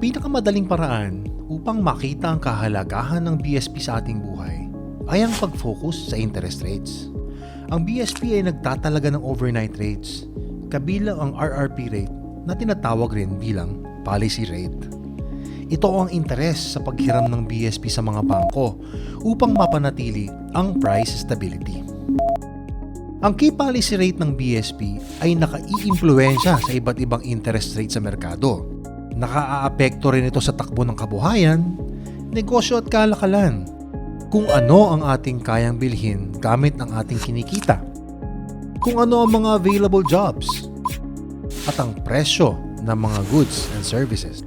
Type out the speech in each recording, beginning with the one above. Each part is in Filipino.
pinakamadaling paraan upang makita ang kahalagahan ng BSP sa ating buhay ay ang pag-focus sa interest rates. Ang BSP ay nagtatalaga ng overnight rates, kabilang ang RRP rate na tinatawag rin bilang policy rate. Ito ang interes sa paghiram ng BSP sa mga bangko upang mapanatili ang price stability. Ang key policy rate ng BSP ay nakaiimpluwensya sa iba't ibang interest rate sa merkado. Nakaaapekto rin ito sa takbo ng kabuhayan, negosyo at kalakalan. Kung ano ang ating kayang bilhin gamit ang ating kinikita. Kung ano ang mga available jobs. At ang presyo ng mga goods and services.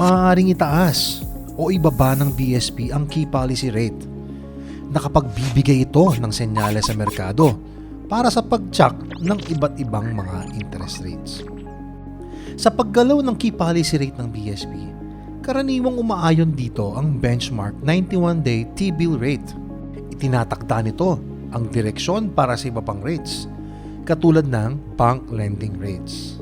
Maaaring itaas o ibaba ng BSP ang key policy rate. Nakapagbibigay ito ng senyales sa merkado para sa pag-check ng iba't ibang mga interest rates. Sa paggalaw ng key policy rate ng BSP, karaniwang umaayon dito ang benchmark 91-day T-bill rate. Itinatakda nito ang direksyon para sa iba pang rates, katulad ng bank lending rates.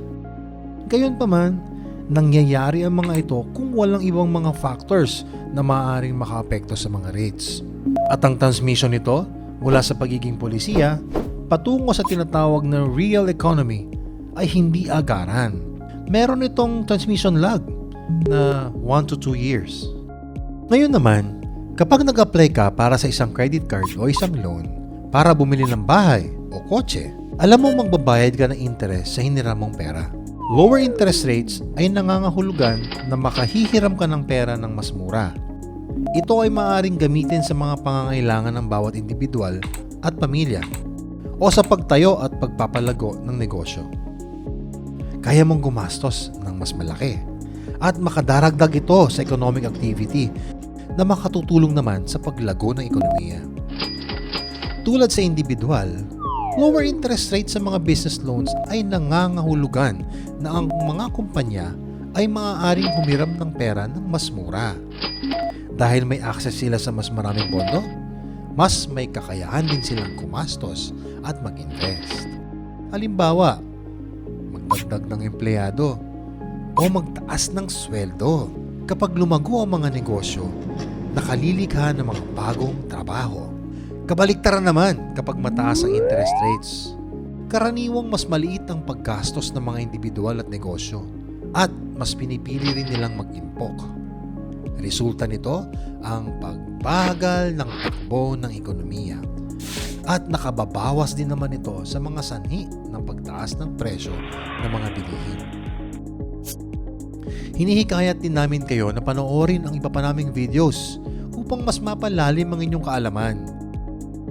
Gayunpaman, nangyayari ang mga ito kung walang ibang mga factors na maaaring makaapekto sa mga rates. At ang transmission nito mula sa pagiging polisiya patungo sa tinatawag na real economy ay hindi agaran. Meron itong transmission lag na 1 to 2 years. Ngayon naman, kapag nag-apply ka para sa isang credit card o isang loan para bumili ng bahay o kotse, alam mo magbabayad ka ng interest sa hiniram mong pera. Lower interest rates ay nangangahulugan na makahihiram ka ng pera ng mas mura. Ito ay maaaring gamitin sa mga pangangailangan ng bawat individual at pamilya o sa pagtayo at pagpapalago ng negosyo. Kaya mong gumastos ng mas malaki at makadaragdag ito sa economic activity na makatutulong naman sa paglago ng ekonomiya. Tulad sa individual, lower interest rate sa mga business loans ay nangangahulugan na ang mga kumpanya ay maaaring humiram ng pera ng mas mura. Dahil may access sila sa mas maraming pondo, mas may kakayahan din silang kumastos at mag-invest. Halimbawa, magdagdag ng empleyado o magtaas ng sweldo. Kapag lumago ang mga negosyo, nakalilikha ng mga bagong trabaho. Kabaliktaran naman kapag mataas ang interest rates. Karaniwang mas maliit ang paggastos ng mga individual at negosyo at mas pinipili rin nilang mag-impok. Resulta nito ang pagbagal ng takbo ng ekonomiya at nakababawas din naman ito sa mga sanhi ng pagtaas ng presyo ng mga bilihin. Hinihikayat din namin kayo na panoorin ang iba pa naming videos upang mas mapalalim ang inyong kaalaman.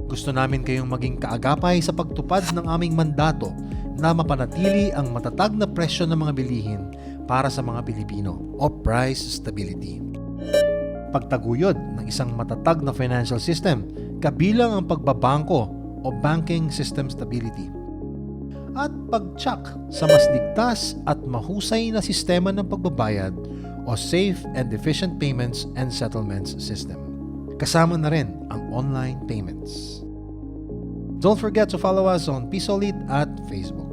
Gusto namin kayong maging kaagapay sa pagtupad ng aming mandato na mapanatili ang matatag na presyo ng mga bilihin para sa mga Pilipino o price stability. Pagtaguyod ng isang matatag na financial system kabilang ang pagbabangko o banking system stability at pag-check sa mas ligtas at mahusay na sistema ng pagbabayad o safe and efficient payments and settlements system. Kasama na rin ang online payments. Don't forget to follow us on Pisolit at Facebook.